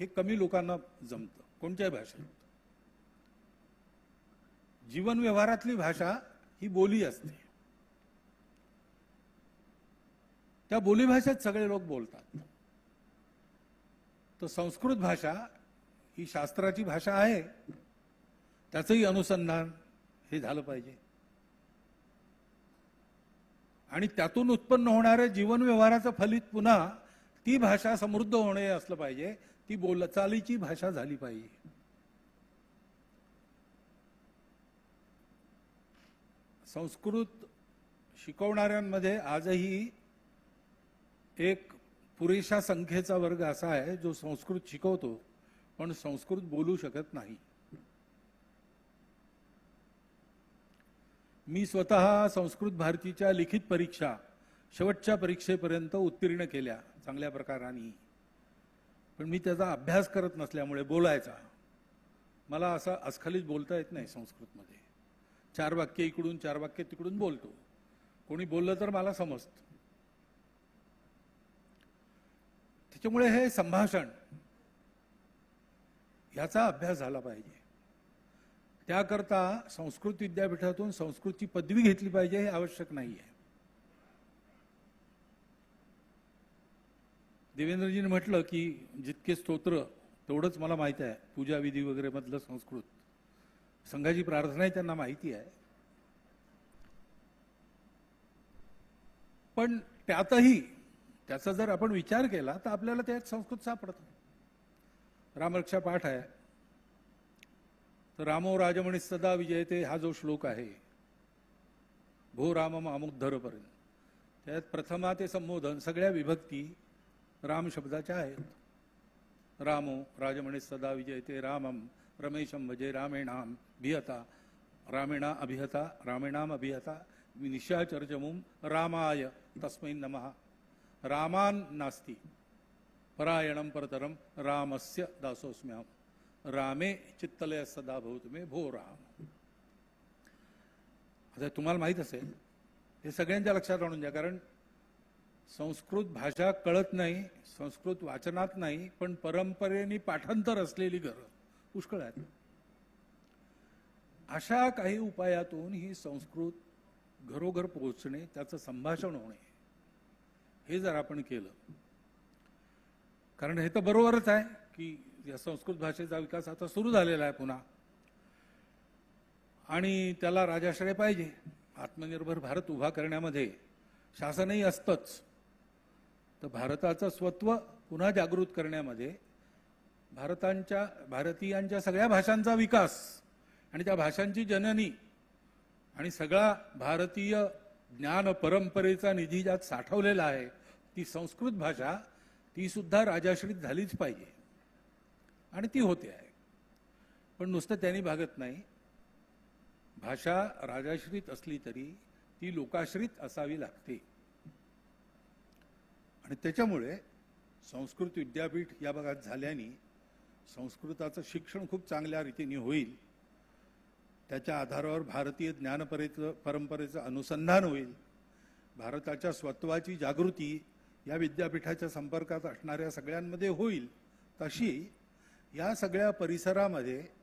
हे कमी लोकांना जमतं. कोणत्याही भाषेत? जीवन व्यवहारातली भाषा ही बोली असते. त्या बोलीभाषेत सगळे लोक बोलतात. तर संस्कृत भाषा ही शास्त्राची भाषा आहे. त्याचंही अनुसंधान हे झालं पाहिजे. आणि त्यातून उत्पन्न होणाऱ्या जीवन व्यवहाराचं फलित पुन्हा ती भाषा समृद्ध होणे असलं पाहिजे. ती बोलचालीची भाषा झाली पाहिजे. संस्कृत शिकवणाऱ्यांमध्ये आजही एक पुरेशा संख्येचा वर्ग असा आहे जो संस्कृत शिकवतो पण संस्कृत बोलू शकत नाही. मी स्वतः संस्कृत भारतीच्या लिखित परीक्षा शेवटच्या परीक्षेपर्यंत उत्तीर्ण केल्या चांगल्या प्रकाराने. पण मी त्याचा अभ्यास करत नसल्यामुळे बोलायचा. मला असं अस्खलित बोलता येत नाही संस्कृतमध्ये. चार वाक्य इकडून चार वाक्य तिकडून बोलतो. कोणी बोललं तर मला समजतं. त्याच्यामुळे हे संभाषण याचा अभ्यास झाला पाहिजे. त्याकरता संस्कृत विद्यापीठातून संस्कृतची पदवी घेतली पाहिजे हे आवश्यक नाही आहे देवेंद्रजीने म्हटलं की जितके स्तोत्र तेवढंच मला माहिती आहे. पूजा विधी वगैरे मधलं संस्कृत. संघाची प्रार्थनाही त्यांना माहिती आहे. पण त्यातही त्याचा जर आपण विचार केला तर आपल्याला त्यात संस्कृत सापडतं रामरक्षा पाठ आहे. तर रामो राजमणी सदा विजयते हा जो श्लोक आहे. भो राम अमुद्धरपर्यंत त्यात प्रथमा ते संबोधन सगळ्या विभक्ती राम शब्दाच्या आहेत. रामो राजमणी सदा विजयते रामम रमेशम भजे रामेणाम भियता रामेणा अभिहता रामेणाम अभिहता निशाचर्जमुम रामाय तस्मै नमः. रामान नास्ति परायणं परतरं रामस्य दासोऽस्म्यां रामे चित्तलय सदा भवतु मे भो राम। आता तुम्हाला माहीत असेल हे सगळ्यांच्या लक्षात आणून द्या कारण संस्कृत भाषा कळत नाही संस्कृत वाचनात नाही पण परंपरेने पाठांतर असलेली घरं पुष्कळ आहेत. अशा काही उपायातून ही संस्कृत घरोघर पोहोचणे त्याचं संभाषण होणे हे जर आपण केलं कारण हे तर बरोबरच आहे की या संस्कृत भाषेचा विकास आता सुरू झालेला आहे पुन्हा. आणि त्याला राजाश्रय पाहिजे. आत्मनिर्भर भारत उभा करण्यामध्ये शासनही असतंच. तर भारताचं स्वत्व पुन्हा जागृत करण्यामध्ये भारतांच्या भारतीयांच्या सगळ्या भाषांचा विकास आणि त्या भाषांची जननी आणि सगळा भारतीय ज्ञान परंपरेचा निधी ज्यात साठवलेला आहे ती संस्कृत भाषा ती सुद्धा राजाश्रित झालीच पाहिजे. आणि ती होते आहे. पण नुसतं त्यांनी भागत नाही. भाषा राजाश्रित असली तरी ती लोकाश्रित असावी लागते. आणि त्याच्यामुळे संस्कृत विद्यापीठ या भागात झाल्याने संस्कृताचं शिक्षण खूप चांगल्या रीतीने होईल. त्याच्या आधारावर भारतीय ज्ञानपरेचं परंपरेचं अनुसंधान होईल. भारताच्या स्वत्वाची जागृती या विद्यापीठाच्या संपर्कात असणाऱ्या सगळ्यांमध्ये होईल. तशी या सगळ्या परिसरामध्ये